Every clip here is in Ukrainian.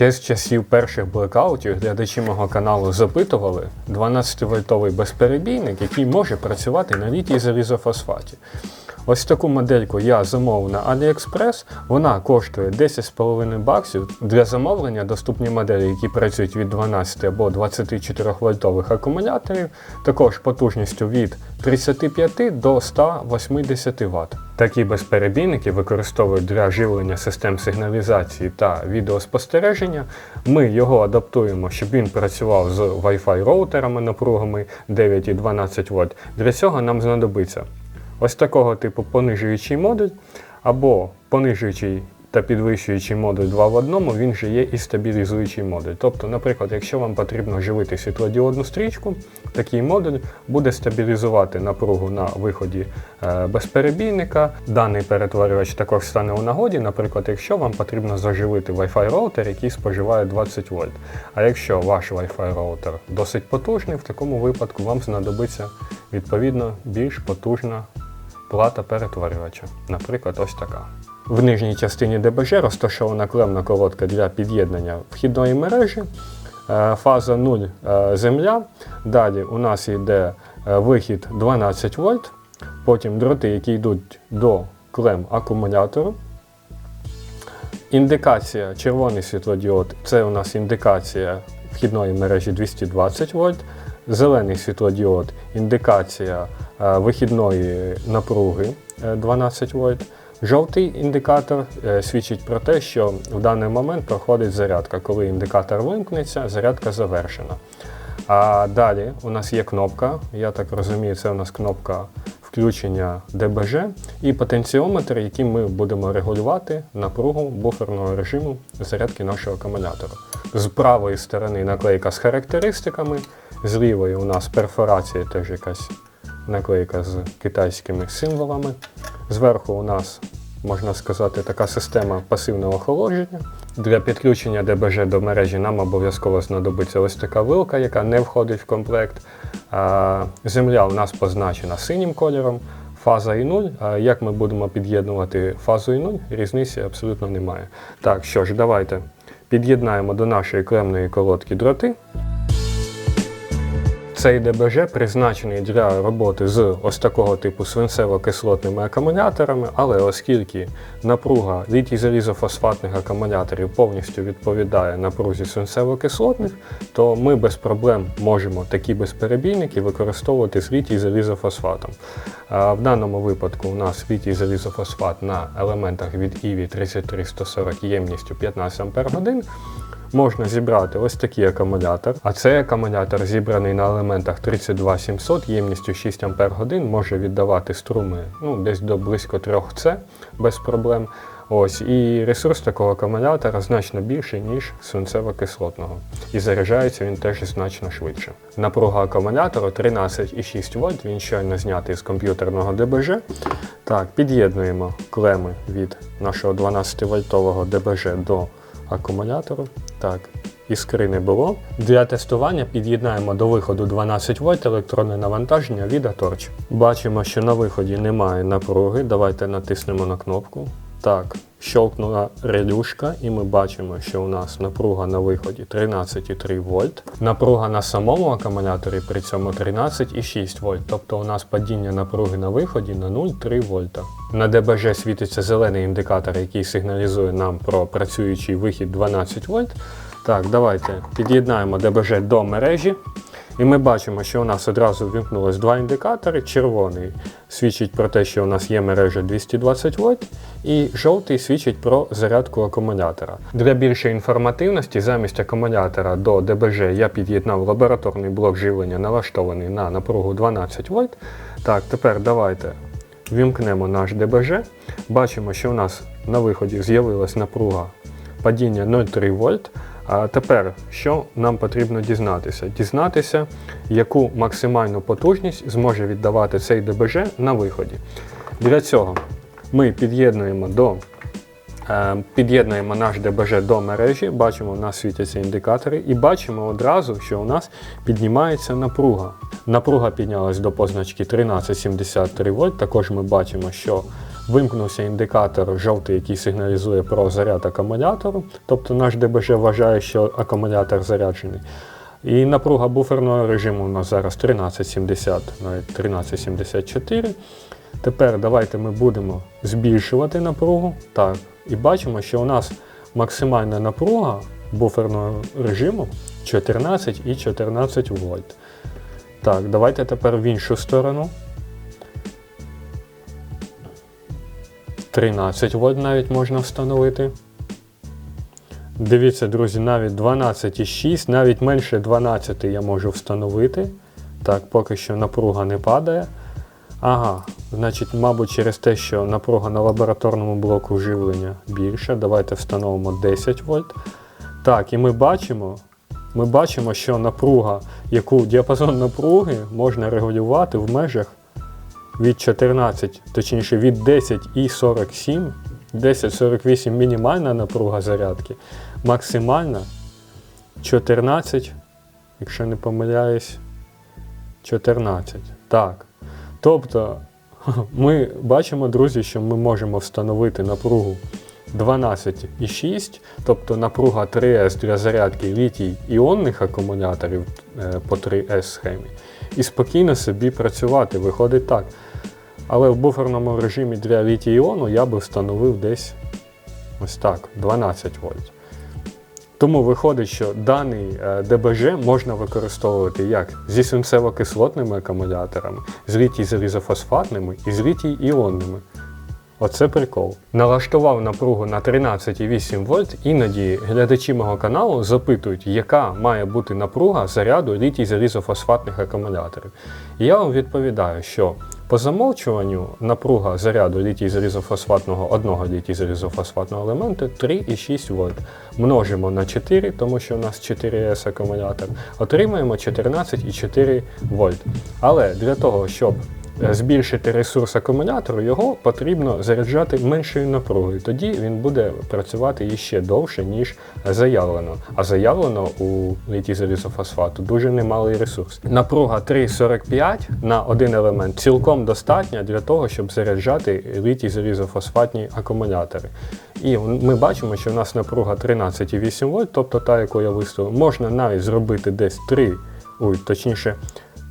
Ще з часів перших блекаутів глядачі мого каналу запитували 12-вольтовий безперебійник, який може працювати на літій залізофосфаті. Ось таку модельку я замовив на AliExpress. Вона коштує 10,5 баксів. Для замовлення доступні моделі, які працюють від 12 або 24 вольтових акумуляторів, також потужністю від 35 до 180 Вт. Такі безперебійники використовують для живлення систем сигналізації та відеоспостереження. Ми його адаптуємо, щоб він працював з Wi-Fi роутерами напругами 9 і 12 Вт. Для цього нам знадобиться ось такого типу понижуючий модуль або понижуючий та підвищуючий модуль 2 в одному, він же є і стабілізуючий модуль. Тобто, наприклад, якщо вам потрібно живити світлодіодну стрічку, такий модуль буде стабілізувати напругу на виході е, безперебійника. Даний перетворювач також стане у нагоді, наприклад, якщо вам потрібно заживити Wi-Fi роутер, який споживає 20 вольт. А якщо ваш Wi-Fi роутер досить потужний, в такому випадку вам знадобиться відповідно більш потужна плата перетворювача, наприклад, ось така. В нижній частині ДБЖ розташована клемна колодка для під'єднання вхідної мережі. Е, Фаза 0 е, земля. Далі у нас йде е, вихід 12 вольт, потім дроти, які йдуть до клем акумулятору. Індикація червоний світлодіод це у нас індикація вхідної мережі 220 вольт. Зелений світлодіод індикація вихідної напруги е, 12 вольт. Жовтий індикатор е, свідчить про те, що в даний момент проходить зарядка. Коли індикатор вимкнеться, зарядка завершена. А далі у нас є кнопка, я так розумію, це у нас кнопка включення ДБЖ і потенціометр, яким ми будемо регулювати напругу буферного режиму зарядки нашого акумулятора. З правої сторони наклейка з характеристиками, з лівої у нас перфорація, теж якась наклейка з китайськими символами. Зверху у нас, можна сказати, така система пасивного охолодження. Для підключення ДБЖ до мережі нам обов'язково знадобиться ось така вилка, яка не входить в комплект. Земля у нас позначена синім кольором, фаза і 0. А Як ми будемо під'єднувати фазу і 0, різниці абсолютно немає. Так, що ж, давайте під'єднаємо до нашої клемної колодки дроти. Цей ДБЖ призначений для роботи з ось такого типу свинцево-кислотними акумуляторами, але оскільки напруга літій залізофосфатних акумуляторів повністю відповідає напрузі свинцево-кислотних, то ми без проблем можемо такі безперебійники використовувати з літій залізофосфатом. В даному випадку у нас літій залізофосфат на елементах від ІВІ 33140 ємністю 15 Ах. Можна зібрати ось такий акумулятор, а цей акумулятор зібраний на елементах 32700 ємністю 6 Ах, може віддавати струми ну, десь до близько 3 С без проблем. Ось, і ресурс такого акумулятора значно більший, ніж свинцево-кислотного. І заряджається він теж значно швидше. Напруга акумулятору 13,6 вольт, він щойно знятий з комп'ютерного ДБЖ. Так, під'єднуємо клеми від нашого 12-вольтового ДБЖ до акумулятору. Так, іскри не було. Для тестування під'єднаємо до виходу 12 вольт електронне навантаження від Аторч. Бачимо, що на виході немає напруги. Давайте натиснемо на кнопку. Так, щелкнула релюшка, і ми бачимо, що у нас напруга на виході 13,3 вольт. Напруга на самому акумуляторі при цьому 13,6 вольт. Тобто у нас падіння напруги на виході на 0,3 вольта. На ДБЖ світиться зелений індикатор, який сигналізує нам про працюючий вихід 12 вольт. Так, давайте під'єднаємо ДБЖ до мережі. І ми бачимо, що у нас одразу ввімкнулось два індикатори. Червоний свідчить про те, що у нас є мережа 220 вольт, і жовтий свідчить про зарядку акумулятора. Для більшої інформативності замість акумулятора до ДБЖ я під'єднав лабораторний блок живлення, налаштований на напругу 12 вольт. Так, тепер давайте вімкнемо наш ДБЖ. Бачимо, що у нас на виході з'явилась напруга падіння 0,3 вольт. А тепер, що нам потрібно дізнатися? Дізнатися, яку максимальну потужність зможе віддавати цей ДБЖ на виході. Для цього ми під'єднуємо до е, під'єднуємо наш ДБЖ до мережі, бачимо, у нас світяться індикатори, і бачимо одразу, що у нас піднімається напруга. Напруга піднялась до позначки 1373 вольт. Також ми бачимо, що вимкнувся індикатор жовтий, який сигналізує про заряд акумулятору, тобто наш ДБЖ вважає, що акумулятор заряджений. І напруга буферного режиму у нас зараз 1370, навіть 1374. Тепер давайте ми будемо збільшувати напругу. Так, і бачимо, що у нас максимальна напруга буферного режиму 14 і 14 вольт. Так, давайте тепер в іншу сторону. 13 вольт навіть можна встановити. Дивіться, друзі, навіть 12,6, навіть менше 12 я можу встановити. Так, поки що напруга не падає. Ага, значить, мабуть, через те, що напруга на лабораторному блоку живлення більша. Давайте встановимо 10 вольт. Так, і ми бачимо, ми бачимо, що напруга, яку діапазон напруги можна регулювати в межах від 14, точніше від 10,47, 10,48 мінімальна напруга зарядки, максимальна 14, якщо не помиляюсь, 14. Так. Тобто ми бачимо, друзі, що ми можемо встановити напругу 12,6, тобто напруга 3С для зарядки літій іонних акумуляторів е, по 3С схемі, і спокійно собі працювати. Виходить так. Але в буферному режимі для літій іону я би встановив десь ось так, 12 вольт. Тому виходить, що даний е, ДБЖ можна використовувати як зі свинцево-кислотними акумуляторами, з літій залізофосфатними і з літій іонними. Оце прикол. Налаштував напругу на 13,8 вольт. Іноді глядачі мого каналу запитують, яка має бути напруга заряду літій залізофосфатних акумуляторів. І я вам відповідаю, що по замовчуванню напруга заряду літій залізофосфатного одного літій залізофосфатного елементу 3,6 вольт. Множимо на 4, тому що у нас 4С акумулятор, отримаємо 14,4 вольт. Але для того, щоб збільшити ресурс акумулятору, його потрібно заряджати меншою напругою. Тоді він буде працювати іще довше, ніж заявлено. А заявлено у літій залізофосфату дуже немалий ресурс. Напруга 3,45 на один елемент цілком достатня для того, щоб заряджати літій залізофосфатні акумулятори. І ми бачимо, що в нас напруга 13,8 вольт, тобто та, яку я виставив, можна навіть зробити десь 3, ой, точніше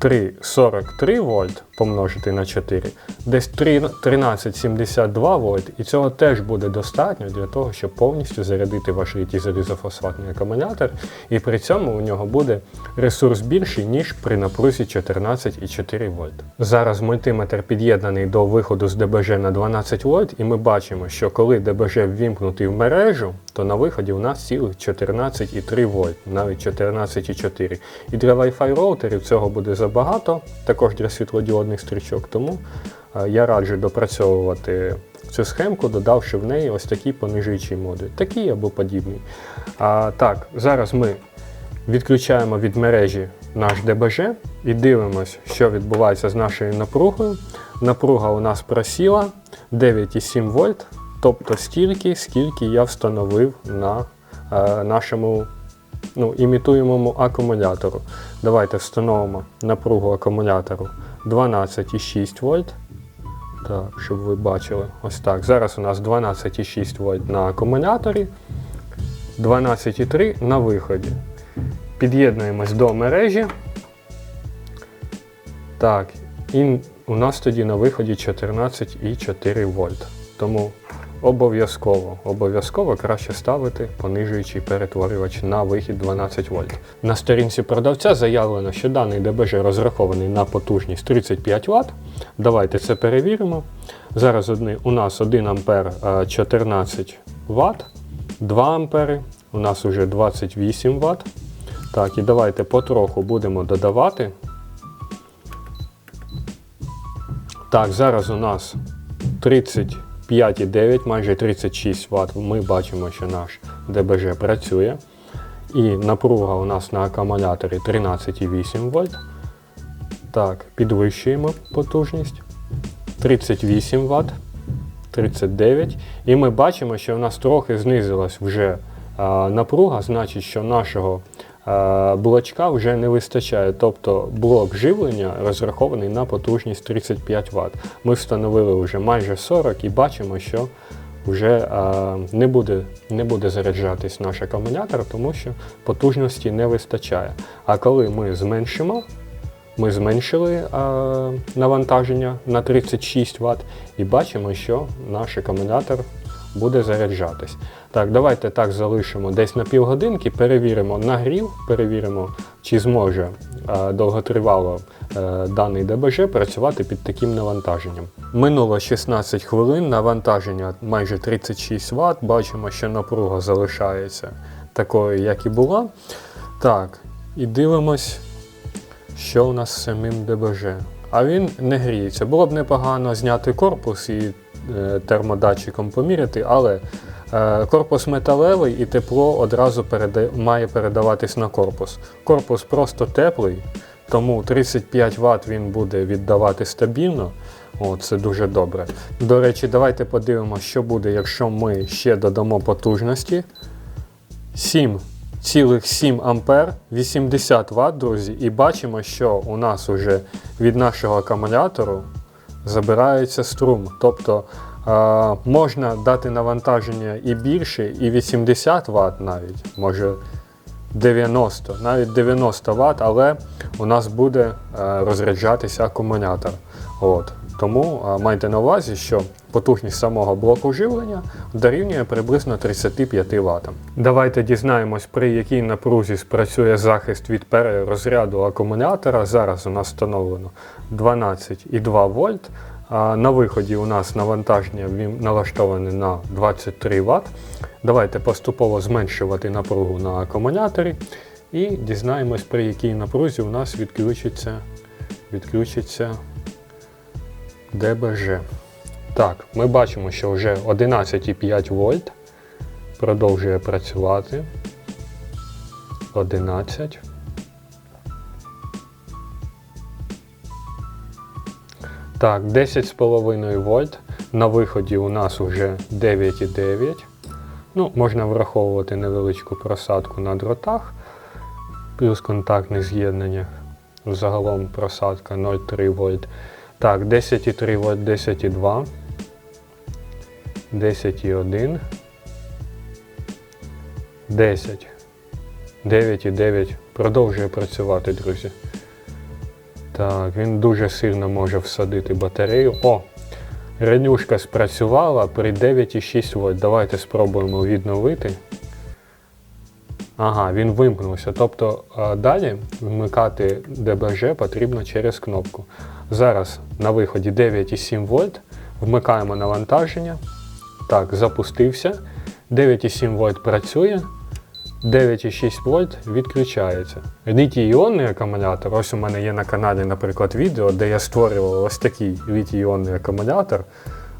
3,43 вольт помножити на 4, десь 13,72 вольт, і цього теж буде достатньо для того, щоб повністю зарядити ваш літій залізофосфатний акумулятор, і при цьому у нього буде ресурс більший, ніж при напрузі 14,4 вольт. Зараз мультиметр під'єднаний до виходу з ДБЖ на 12 вольт, і ми бачимо, що коли ДБЖ ввімкнутий в мережу, то на виході у нас цілих 14,3 вольт, навіть 14,4. І для Wi-Fi роутерів цього буде забагато, також для світлодіодних стрічок. Тому е, я раджу допрацьовувати цю схемку, додавши в неї ось такі понижуючі моди, такі або подібні. А, Так, зараз ми відключаємо від мережі наш ДБЖ і дивимося, що відбувається з нашою напругою. Напруга у нас просіла 9,7 вольт. Тобто стільки, скільки я встановив на е, нашому ну, імітуємому акумулятору. Давайте встановимо напругу акумулятору 12,6 вольт. Так, щоб ви бачили. Ось так. Зараз у нас 12,6 вольт на акумуляторі, 12,3 на виході. Під'єднуємось до мережі. Так, і у нас тоді на виході 14,4 вольт. Тому Обов'язково, обов'язково краще ставити понижуючий перетворювач на вихід 12 вольт. На сторінці продавця заявлено, що даний ДБЖ розрахований на потужність 35 Вт. Давайте це перевіримо. Зараз у нас 1 ампер 14 Вт, 2 ампери, у нас вже 28 Вт. Так, і давайте потроху будемо додавати. Так, зараз у нас 30. 5,9, майже 36 Вт. Ми бачимо, що наш ДБЖ працює. І напруга у нас на акумуляторі 13,8 вольт. Так, підвищуємо потужність. 38 Вт, 39. І ми бачимо, що у нас трохи знизилась вже напруга, значить, що нашого блочка вже не вистачає. Тобто блок живлення розрахований на потужність 35 Вт. Ми встановили вже майже 40 і бачимо, що вже е, не, буде, не буде заряджатись наш акумулятор, тому що потужності не вистачає. А коли ми зменшимо, ми зменшили е, навантаження на 36 Вт і бачимо, що наш акумулятор буде заряджатись. Так, давайте так залишимо десь на півгодинки, перевіримо нагрів, перевіримо, чи зможе е, довготривало е, даний ДБЖ працювати під таким навантаженням. Минуло 16 хвилин, навантаження майже 36 Вт. Бачимо, що напруга залишається такою, як і була. Так, і дивимось, що у нас з самим ДБЖ. А він не гріється. Було б непогано зняти корпус і термодатчиком поміряти, але е, корпус металевий і тепло одразу переда... має передаватись на корпус. Корпус просто теплий, тому 35 Вт він буде віддавати стабільно. О, це дуже добре. До речі, давайте подивимося, що буде, якщо ми ще додамо потужності. 7,7 ампер, 80 Вт, друзі, і бачимо, що у нас уже від нашого акумулятору забирається струм. Тобто можна дати навантаження і більше, і 80 Вт навіть, може 90, навіть 90 Вт, але у нас буде е, розряджатися акумулятор. От. Тому майте на увазі, що потужність самого блоку живлення дорівнює приблизно 35 Вт. Давайте дізнаємось, при якій напрузі спрацює захист від перерозряду акумулятора. Зараз у нас встановлено 12,2 вольт. На виході у нас навантаження налаштоване на 23 Вт. Давайте поступово зменшувати напругу на акумуляторі і дізнаємось, при якій напрузі у нас відключиться, відключиться ДБЖ. Так, ми бачимо, що вже 11,5 вольт продовжує працювати. 11. Так, 10,5 вольт. На виході у нас вже 9,9. Ну, можна враховувати невеличку просадку на дротах, плюс контактних з'єднаннях. Загалом просадка 0,3 вольт. Так, 10,3 вольт, 10,2. 10,1. 10. 9,9. Продовжує працювати, друзі. Так, він дуже сильно може всадити батарею. О! Ранюшка спрацювала при 9,6 вольт. Давайте спробуємо відновити. Ага, він вимкнувся. Тобто далі вмикати ДБЖ потрібно через кнопку. Зараз на виході 9,7 вольт. Вмикаємо навантаження. Так, запустився. 9,7 вольт працює. 9,6 вольт відключається. Літій іонний акумулятор. Ось у мене є на каналі, наприклад, відео, де я створював ось такий літій іонний акумулятор.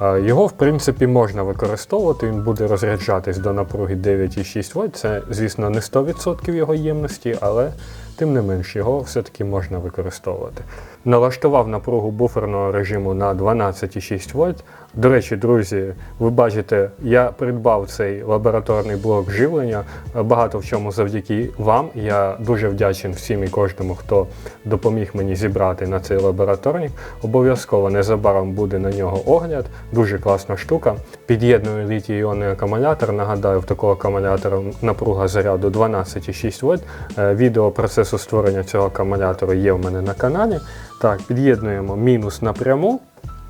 Його, в принципі, можна використовувати, він буде розряджатись до напруги 9,6 вольт. Це, звісно, не 100% його ємності, але тим не менш його все-таки можна використовувати. Налаштував напругу буферного режиму на 12,6 вольт. До речі, друзі, ви бачите, я придбав цей лабораторний блок живлення. Багато в чому завдяки вам. Я дуже вдячний всім і кожному, хто допоміг мені зібрати на цей лабораторник. Обов'язково незабаром буде на нього огляд. Дуже класна штука. Під'єдную літій іонний акумулятор. Нагадаю, в такого акумулятора напруга заряду 12,6 вольт. Е, Відео процесу створення цього акумулятору є в мене на каналі. Так, під'єднуємо мінус напряму,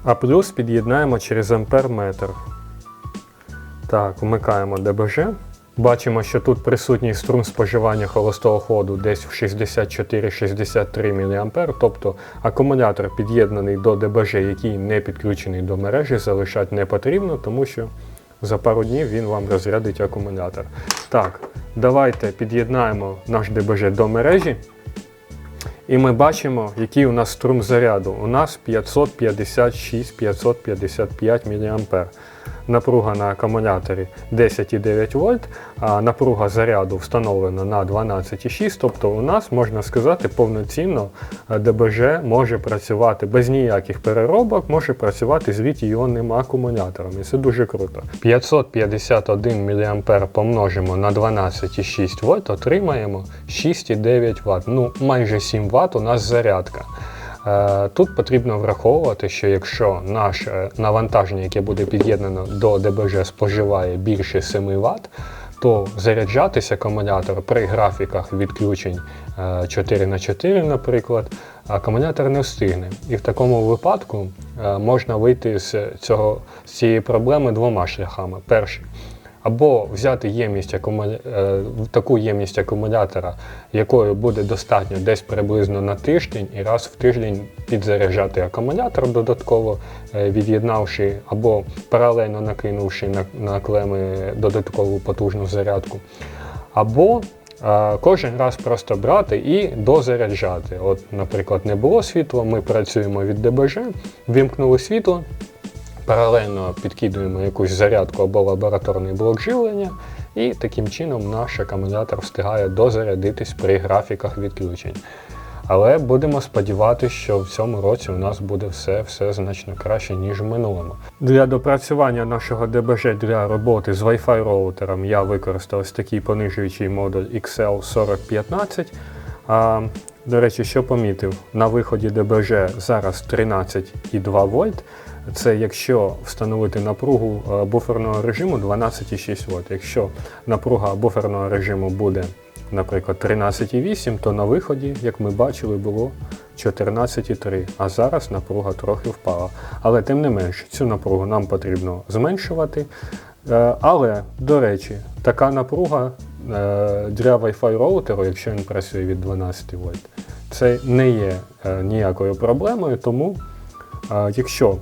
а плюс під'єднаємо через амперметр. Так, вмикаємо ДБЖ. Бачимо, що тут присутній струм споживання холостого ходу десь в 64-63 мА, тобто акумулятор під'єднаний до ДБЖ, який не підключений до мережі, залишати не потрібно, тому що за пару днів він вам розрядить акумулятор. Так, давайте під'єднаємо наш ДБЖ до мережі. І ми бачимо, який у нас струм заряду. У нас 556-555 мА. Напруга на акумуляторі 10,9 вольт, а напруга заряду встановлена на 12,6. Тобто у нас, можна сказати, повноцінно е, ДБЖ може працювати без ніяких переробок, може працювати з літій-іонними акумуляторами. І Це дуже круто. 551 мА помножимо на 12,6 вольт, отримаємо 6,9 Вт. Ну, майже 7 Вт у нас зарядка. Е, Тут потрібно враховувати, що якщо наше навантаження, яке буде під'єднано до ДБЖ, споживає більше 7 Вт, то заряджатися акумулятор при графіках відключень 4 на 4 наприклад, акумулятор не встигне. І в такому випадку е, можна вийти з, цього, з цієї проблеми двома шляхами. Перший або взяти ємність акумуля... е, таку ємність акумулятора, якої буде достатньо десь приблизно на тиждень, і раз в тиждень підзаряджати акумулятор додатково, е, від'єднавши або паралельно накинувши на, на клеми додаткову потужну зарядку. Або е, кожен раз просто брати і дозаряджати. От, наприклад, не було світла, ми працюємо від ДБЖ, вімкнули світло, паралельно підкидуємо якусь зарядку або лабораторний блок живлення, і таким чином наш акумулятор встигає дозарядитись при графіках відключень. Але будемо сподіватися, що в цьому році у нас буде все, все значно краще, ніж в минулому. Для допрацювання нашого ДБЖ для роботи з Wi-Fi роутером я використав ось такий понижуючий модуль XL4015. А, до речі, що помітив, на виході ДБЖ зараз 13,2 вольт. Це якщо встановити напругу е, буферного режиму 12,6 вольт. Якщо напруга буферного режиму буде, наприклад, 13,8, то на виході, як ми бачили, було 14,3, а зараз напруга трохи впала. Але тим не менш, цю напругу нам потрібно зменшувати. Е, Але, до речі, така напруга е, для Wi-Fi роутеру, якщо він працює від 12 вольт, це не є ніякою проблемою, тому якщо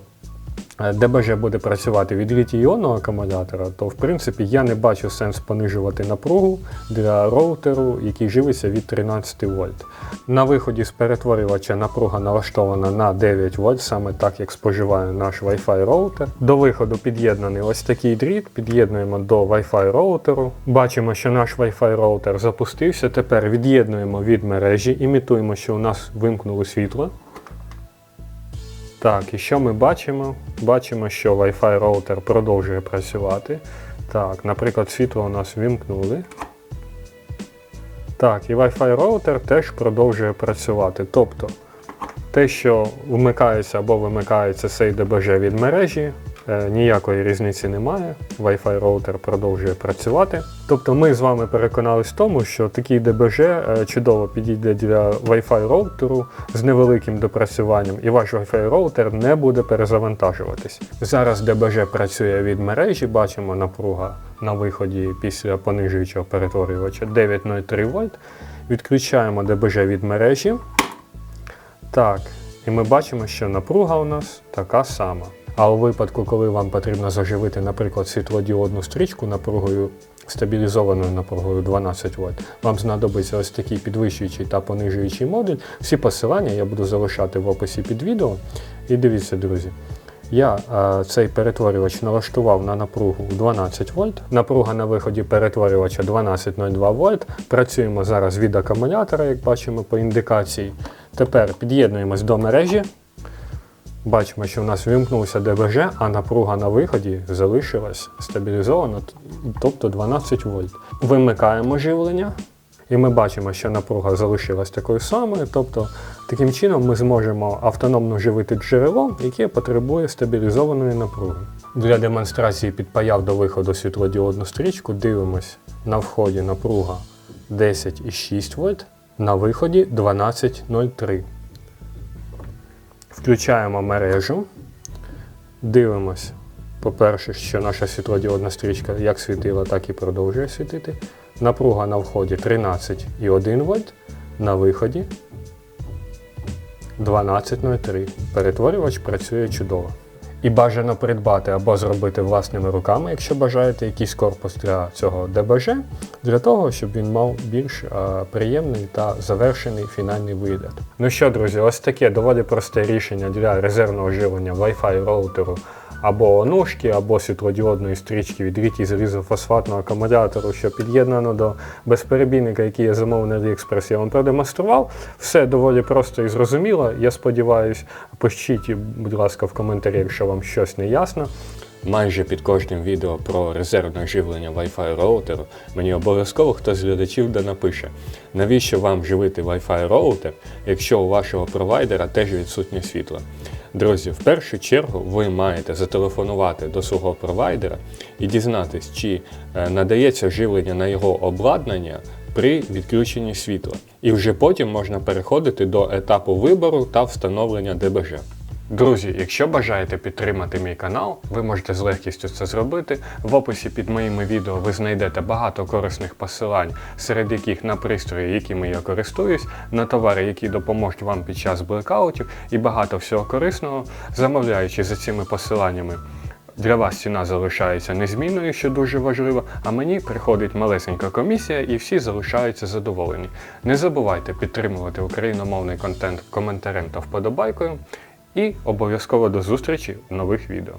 ДБЖ буде працювати від літій-іонного акумулятора, то в принципі я не бачу сенс понижувати напругу для роутеру, який живиться від 13 вольт. На виході з перетворювача напруга налаштована на 9 вольт, саме так як споживає наш Wi-Fi роутер. До виходу під'єднаний ось такий дріт, під'єднуємо до Wi-Fi роутеру. Бачимо, що наш Wi-Fi роутер запустився. Тепер від'єднуємо від мережі, імітуємо, що у нас вимкнуло світло. Так, і що ми бачимо? Бачимо, що Wi-Fi роутер продовжує працювати. Так, наприклад, світло у нас вімкнули. Так, і Wi-Fi роутер теж продовжує працювати. Тобто, те, що вмикається або вимикається цей ДБЖ від мережі, ніякої різниці немає. Wi-Fi роутер продовжує працювати. Тобто ми з вами переконались в тому, що такий ДБЖ е, чудово підійде для Wi-Fi роутеру з невеликим допрацюванням, і ваш Wi-Fi роутер не буде перезавантажуватись. Зараз ДБЖ працює від мережі, бачимо напруга на виході після понижуючого перетворювача 9,03 вольт. Відключаємо ДБЖ від мережі. Так, і ми бачимо, що напруга у нас така сама. А у випадку, коли вам потрібно заживити, наприклад, світлодіодну стрічку напругою стабілізованою напругою 12 вольт, вам знадобиться ось такий підвищуючий та понижуючий модуль. Всі посилання я буду залишати в описі під відео. І дивіться, друзі. Я е, цей перетворювач налаштував на напругу 12 вольт. Напруга на виході перетворювача 12,02 вольт. Працюємо зараз від акумулятора, як бачимо по індикації. Тепер під'єднуємось до мережі. Бачимо, що в нас вимкнувся ДБЖ, а напруга на виході залишилась стабілізована, тобто 12 вольт. Вимикаємо живлення, і ми бачимо, що напруга залишилась такою самою. Тобто, таким чином ми зможемо автономно живити джерело, яке потребує стабілізованої напруги. Для демонстрації підпаяв до виходу світлодіодну стрічку, дивимось на вході напруга 10,6 вольт, на виході 12,03. Включаємо мережу, дивимось, по-перше, що наша світлодіодна стрічка як світила, так і продовжує світити. Напруга на вході 13,1 вольт, на виході 12,03. Перетворювач працює чудово. І бажано придбати або зробити власними руками, якщо бажаєте якийсь корпус для цього ДБЖ, для того, щоб він мав більш приємний та завершений фінальний вигляд. Ну що, друзі, ось таке доволі просте рішення для резервного живлення Wi-Fi роутеру або онушки, або світлодіодної стрічки від літій залізофосфатного акумулятору, що під'єднано до безперебійника, який я замовив на AliExpress, я вам продемонстрував. Все доволі просто і зрозуміло. Я сподіваюся, пишіть, будь ласка, в коментарі, якщо вам щось не ясно. Майже під кожним відео про резервне живлення Wi-Fi роутеру мені обов'язково хтось з глядачів да напише, навіщо вам живити Wi-Fi роутер, якщо у вашого провайдера теж відсутнє світло. Друзі, в першу чергу ви маєте зателефонувати до свого провайдера і дізнатись, чи е, надається живлення на його обладнання при відключенні світла. І вже потім можна переходити до етапу вибору та встановлення ДБЖ. Друзі, якщо бажаєте підтримати мій канал, ви можете з легкістю це зробити. В описі під моїми відео ви знайдете багато корисних посилань, серед яких на пристрої, якими я користуюсь, на товари, які допоможуть вам під час блекаутів, і багато всього корисного, замовляючи за цими посиланнями. Для вас ціна залишається незмінною, що дуже важливо, а мені приходить малесенька комісія і всі залишаються задоволені. Не забувайте підтримувати україномовний контент коментарем та вподобайкою. І обов'язково до зустрічі в нових відео.